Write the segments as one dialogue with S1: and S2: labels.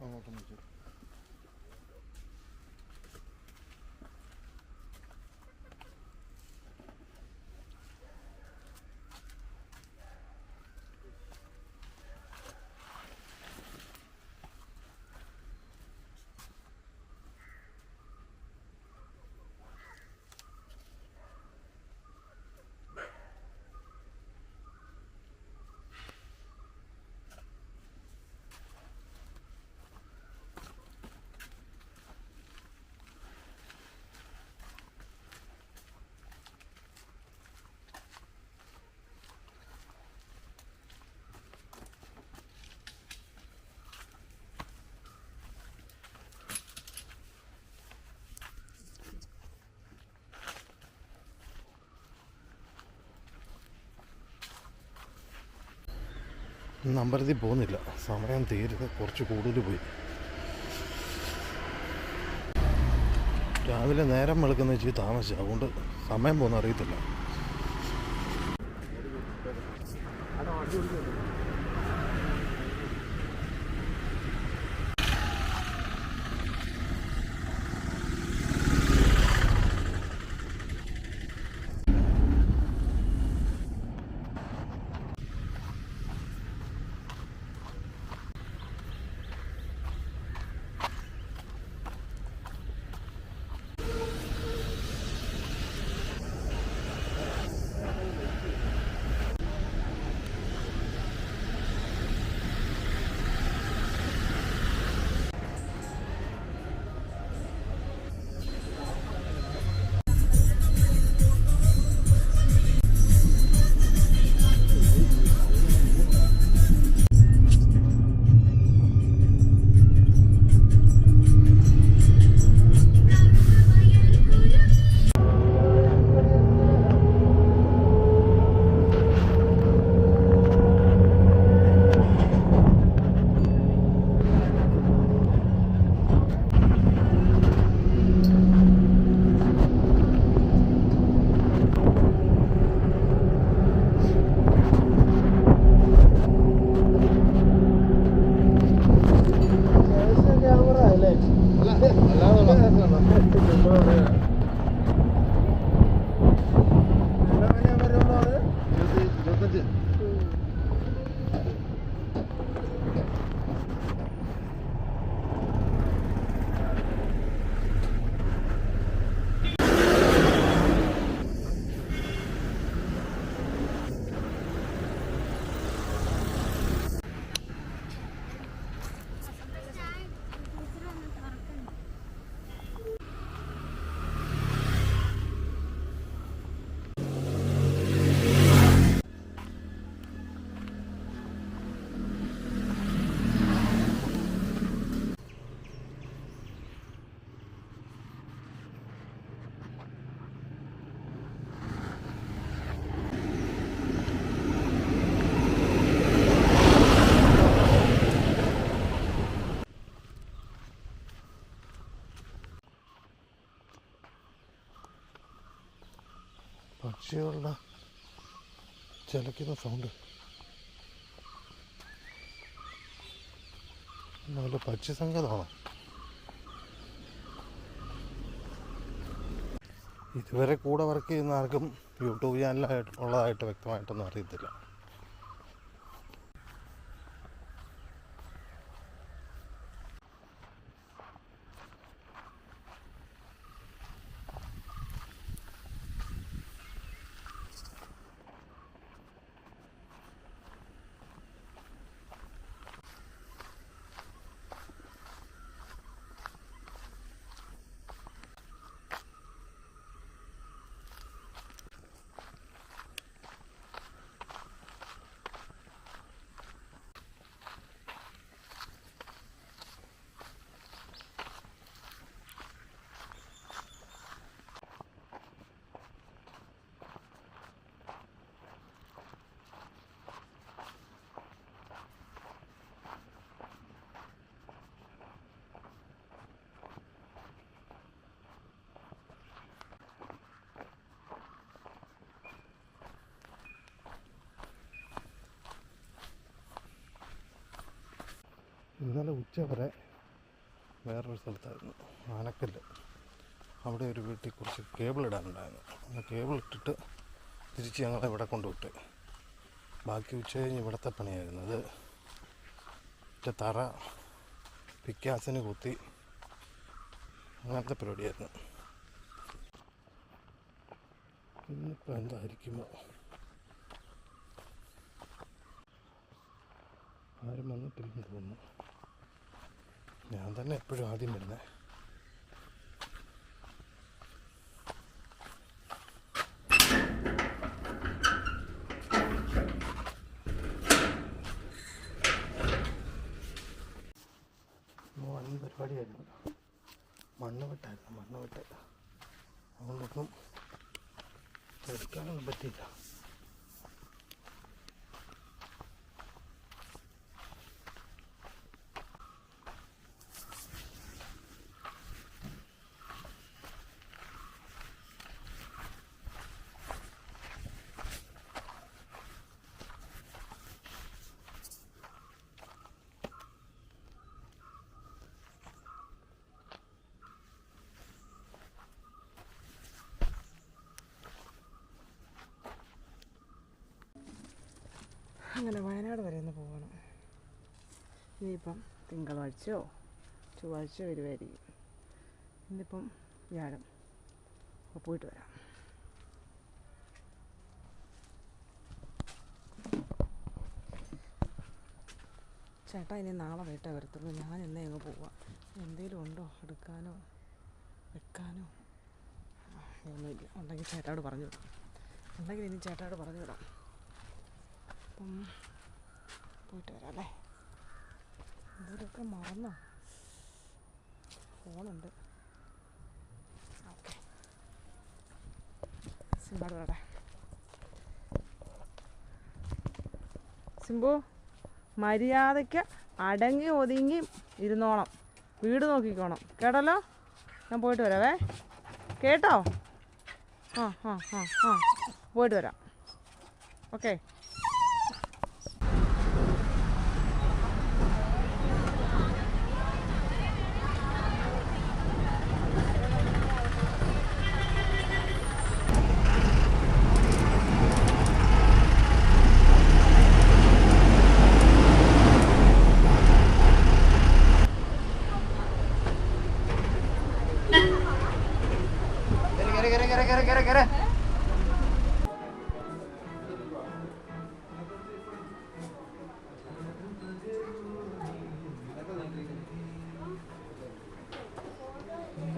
S1: അങ്ങോട്ടും വെച്ചു ഇന്ന് അമ്പലത്തിൽ പോകുന്നില്ല. സമയം തീരുന്നത് കുറച്ച് കൂടുതൽ പോയി. രാവിലെ നേരം വെളുക്കുന്ന ഇച്ചിരി താമസിച്ചു. അതുകൊണ്ട് സമയം പോകുന്ന അറിയത്തില്ല. പക്ഷികളുടെ ചിലക്കുന്ന സൗണ്ട് നല്ല പക്ഷി സങ്കേതമാണ് ഇതുവരെ കൂടെ വർക്ക് ചെയ്യുന്ന ആർക്കും യൂട്യൂബ് ചാനലായിട്ട് ഉള്ളതായിട്ട് വ്യക്തമായിട്ടൊന്നും അറിയത്തില്ല. ഇന്നലെ ഉച്ച വരെ വേറൊരു സ്ഥലത്തായിരുന്നു ആനക്കല്ല്. അവിടെ ഒരു വീട്ടിൽ കുറച്ച് കേബിൾ ഇടാനുണ്ടായിരുന്നു. ആ കേബിൾ ഇട്ടിട്ട് തിരിച്ച് ഞങ്ങളെ ഇവിടെ കൊണ്ടുവിട്ട്. ബാക്കി ഉച്ച കഴിഞ്ഞ് ഇവിടുത്തെ പണിയായിരുന്നു. അത് മറ്റേ തറ പിക്കാസിന് കുത്തി അങ്ങനത്തെ പരിപാടിയായിരുന്നു. ഇന്നിപ്പോൾ എന്തായിരിക്കുമോ ആരും വന്നിട്ടില്ലെന്ന് തോന്നുന്നു. ഞാൻ തന്നെ എപ്പോഴും ആദ്യം വരുന്നത് വൻ പരിപാടിയായിരുന്നു. മണ്ണ് വെട്ടായിരുന്നു മണ്ണ് വെട്ട്. അതുകൊണ്ടൊന്നും എടുക്കാനൊന്നും പറ്റിയില്ല.
S2: അങ്ങനെ വയനാട് വരെ ഒന്ന് പോകണം ഇനിയിപ്പം തിങ്കളാഴ്ചയോ ചൊവ്വാഴ്ചയോ വരുമായിരിക്കും ഇന്നിപ്പം വ്യാഴം. അപ്പോൾ പോയിട്ട് വരാം. ചേട്ടാ ഇനി നാളെ വൈകിട്ടേ വരത്തുള്ളൂ. ഞാൻ എന്നേ അങ്ങ് പോവാം. എന്തെങ്കിലും ഉണ്ടോ? എടുക്കാനോ? വെക്കാനോ? ഒന്നുമില്ല. ഉണ്ടെങ്കിൽ ചേട്ടായോട് പറഞ്ഞു വിടാം ഉണ്ടെങ്കിൽ ഇനി ചേട്ടായോട് പറഞ്ഞു വിടാം അപ്പം പോയിട്ട് വരാം അല്ലേ? എന്തെങ്കിലുമൊക്കെ മറന്നോ? ഫോണുണ്ട്. ഓക്കെ. സിമ്പാട് വേടെ സിംബു മര്യാദയ്ക്ക് അടങ്ങി ഒതുങ്ങി ഇരുന്നോണം. വീട് നോക്കിക്കോണം. കേട്ടല്ലോ? ഞാൻ പോയിട്ട് വരാവേ. കേട്ടോ? ആ ആ ആ ആ. പോയിട്ട് വരാം. ഓക്കെ.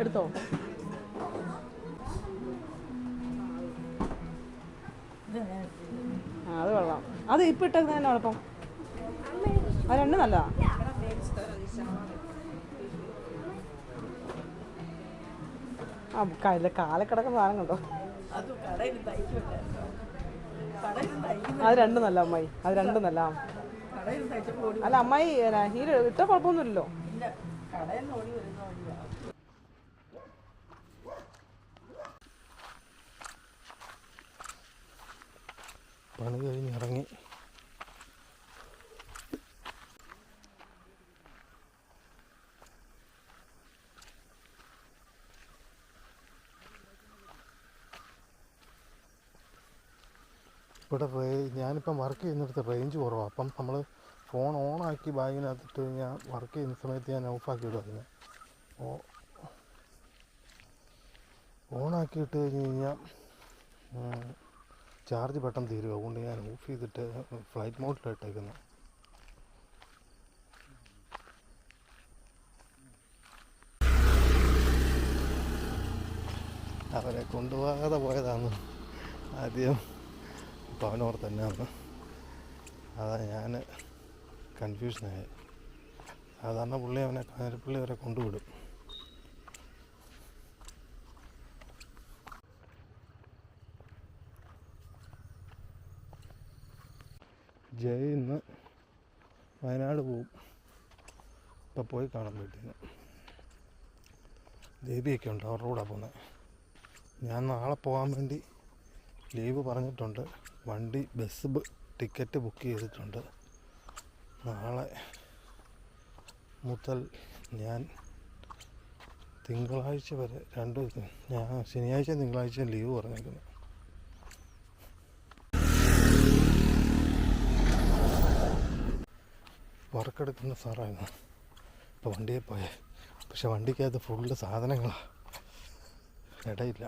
S2: എടുത്തോ? അത് കൊള്ളാം. അത് ഇപ്പം ഇട്ടത് തന്നെ കുഴപ്പം അത് രണ്ട് നല്ലതാ. ആ സാധനം കണ്ടോ? അത് രണ്ടും നല്ല അമ്മായി. അത് രണ്ടും നല്ല അല്ല അമ്മായി ഹീരോ ഇട്ട കുഴപ്പമൊന്നുമില്ലല്ലോ.
S1: പണി കഴിഞ്ഞ് ഇറങ്ങി. ഇവിടെ ഞാനിപ്പം വർക്ക് ചെയ്യുന്നിടത്ത് റേഞ്ച് കുറവാണ് അപ്പം നമ്മൾ ഫോൺ ഓണാക്കി ബാഗിനകത്തിട്ട് ഞാൻ വർക്ക് ചെയ്യുന്ന സമയത്ത് ഞാൻ ഓഫാക്കി വിടുമായിരുന്നു ഓ ഓണാക്കി ഇട്ട് കഴിഞ്ഞ് കഴിഞ്ഞാൽ ചാർജ് പെട്ടെന്ന് തീരും അതുകൊണ്ട് ഞാൻ ഓഫ് ചെയ്തിട്ട് ഫ്ലൈറ്റ് മോഡിലാണ് ഇട്ടേക്കുന്നത് അവരെ കൊണ്ടുപോകാതെ പോയതാണ് ആദ്യം. പവനോർ തന്നെയാണ്. അതാ ഞാൻ കൺഫ്യൂഷനായി സാധാരണ പുള്ളി അവനെ പുള്ളി വരെ കൊണ്ടുവിടും. ജയ് ഇന്ന് വയനാട് പോവും. ഇപ്പം പോയി കാണാൻ നിന്ന് ദേവിയൊക്കെ ഉണ്ട് അവരുടെ കൂടെ പോകുന്നത് ഞാൻ നാളെ പോകാൻ വേണ്ടി ലീവ് പറഞ്ഞിട്ടുണ്ട്. വണ്ടി ബസ് ടിക്കറ്റ് ബുക്ക് ചെയ്തിട്ടുണ്ട്. നാളെ മുതൽ ഞാൻ തിങ്കളാഴ്ച വരെ രണ്ട് ഞാൻ ശനിയാഴ്ച തിങ്കളാഴ്ച ലീവ് പറഞ്ഞേക്കുന്നു. വർക്കെടുക്കുന്ന സാറായിരുന്നു. ഇപ്പോൾ വണ്ടിയിൽ പോയേ. പക്ഷെ വണ്ടിക്കകത്ത് ഫുള്ള് സാധനങ്ങളാണ് ഇടയില്ല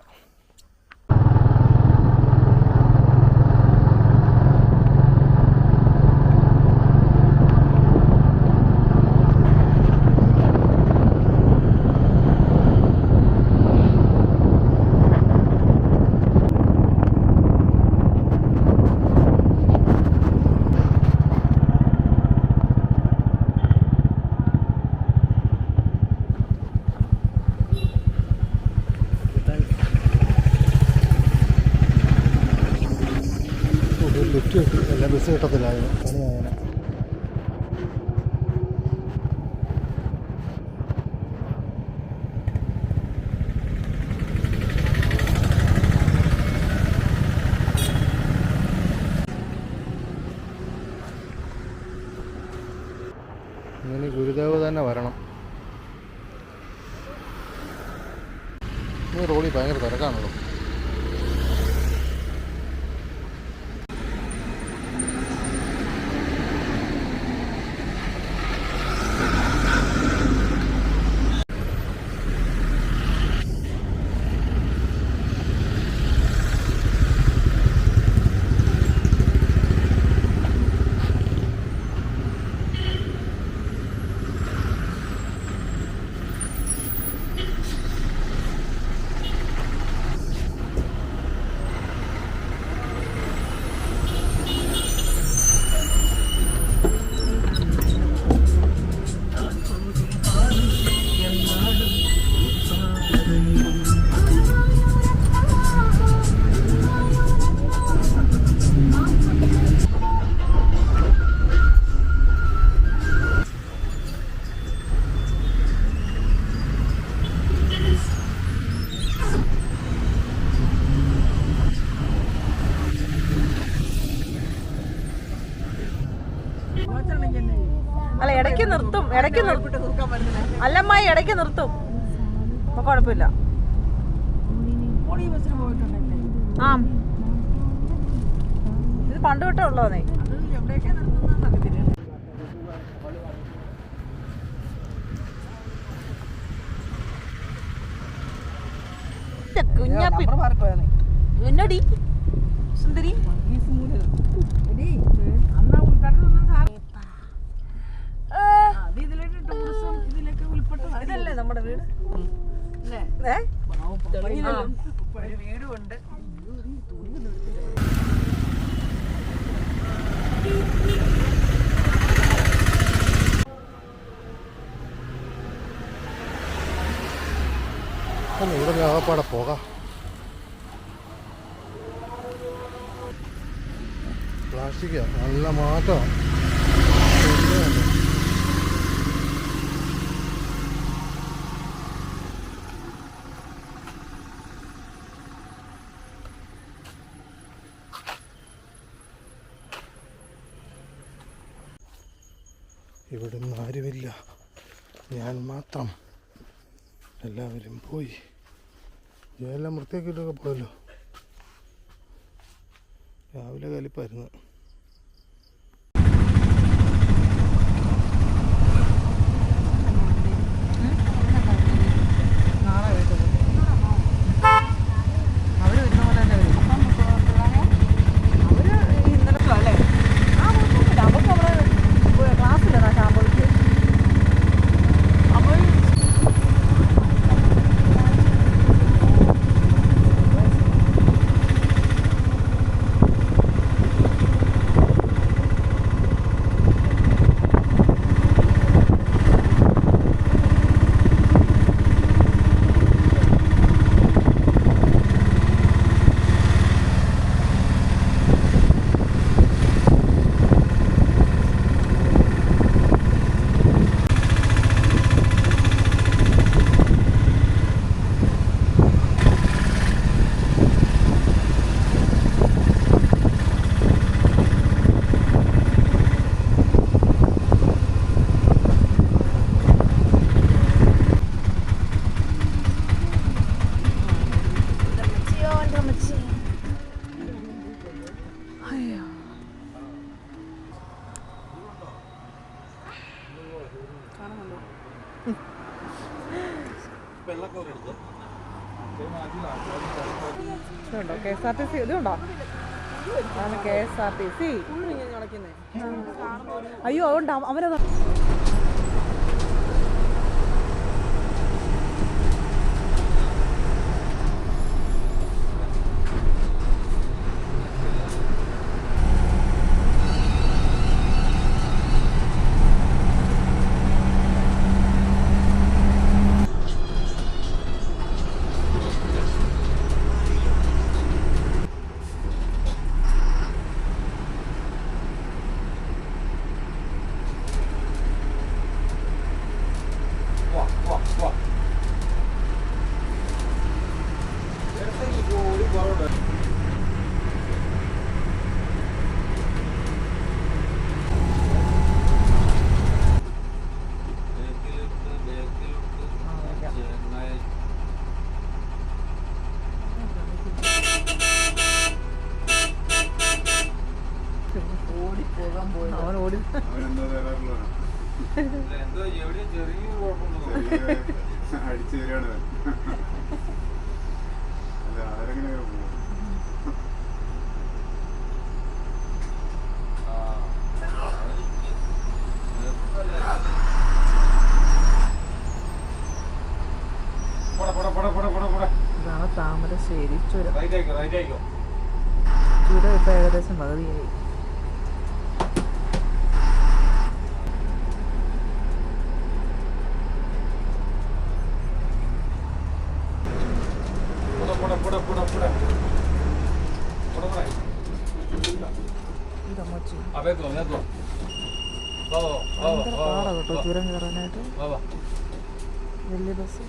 S1: ഒരു ലിഫ്റ്റ് കിട്ടി എല്ലാ ബസ് കിട്ടത്തില്ലായിരുന്നു പണിയായനെ ഇങ്ങനെ ഗുരുദേവ് തന്നെ വരണം. ഈ റോഡിൽ ഭയങ്കര തിരക്കാണല്ലോ.
S2: അല്ല ഇടയ്ക്ക് നിർത്തും ഇടയ്ക്ക് നിർത്തും അല്ലമ്മായി ഇടയ്ക്ക് നിർത്തും. അപ്പൊ കുഴപ്പമില്ല. ആ. ഇത് പണ്ട് തൊട്ടേ ഉള്ളതേ കുഞ്ഞാപ്പി എന്നടി? സുന്ദരി? ഇതല്ലേ നമ്മുടെ വീട് ഏ
S3: വീടുണ്ട്
S1: ഇവിടെ ആകപ്പാടെ പോകാം. പ്ലാസ്റ്റിക് നല്ല മാറ്റമാണ് ഇവിടുന്ന് ആരുമില്ല. ഞാൻ മാത്രം എല്ലാവരും പോയി. എല്ലാം വൃത്തിയാക്കിയിട്ടൊക്കെ പോയല്ലോ. രാവിലെ കലിപ്പായിരുന്നു
S2: നാളെ വീട്ടിൽ അവർ വരുന്ന പോലെ തന്നെ വരും അവർ ഇന്നലെ അല്ലേ ആ കുഴപ്പമൊന്നുമില്ല അവർക്ക് അവിടെ ക്ലാസ്സില്ല ശാമ്പളിക്ക് അവർ ഇതുണ്ടോ K S R T C ഇതുണ്ടോ ആണ് K S R T C. അയ്യോ അതുകൊണ്ട് അവ- താമരശ്ശേരി ചുരം. ചുരം ഇപ്പം ഏകദേശം പകുതിയായി. ഭയങ്കര പാടാ കേട്ടോ ചുരം കയറാനായിട്ട്. വലിയ ബസ്.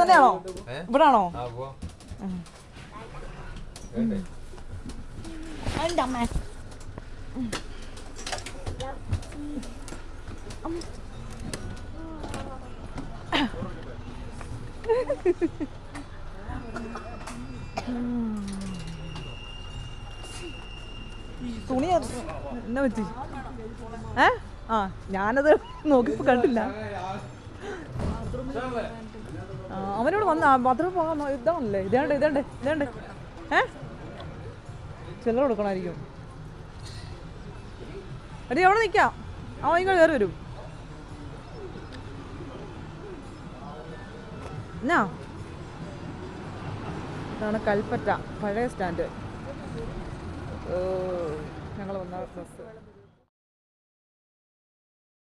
S2: തന്നെയാണോ? ഇവിടാണോ?
S4: ആ പോവാ
S2: ഉം.
S4: വേണ്ടേ
S2: തുണി എന്നാ പറ്റി? ഏ? ആ ഞാനത് നോക്കിപ്പോ കണ്ടില്ല. അവനോട് വന്ന ബാത്റൂം പോകാൻ ഇതാണല്ലേ ഇതേണ്ട ഇതേണ്ട ഇതേണ്ട. ഏ? ചില്ലറ കൊടുക്കണമായിരിക്കും. എടി അവിടെ നിൽക്കാം. അവൻ ഇങ്ങോട്ട് കയറി വരും. എന്നാ? ഇതാണ് കൽപ്പറ്റ പഴയ സ്റ്റാൻഡ്. ഞങ്ങൾ വന്ന ബസ്.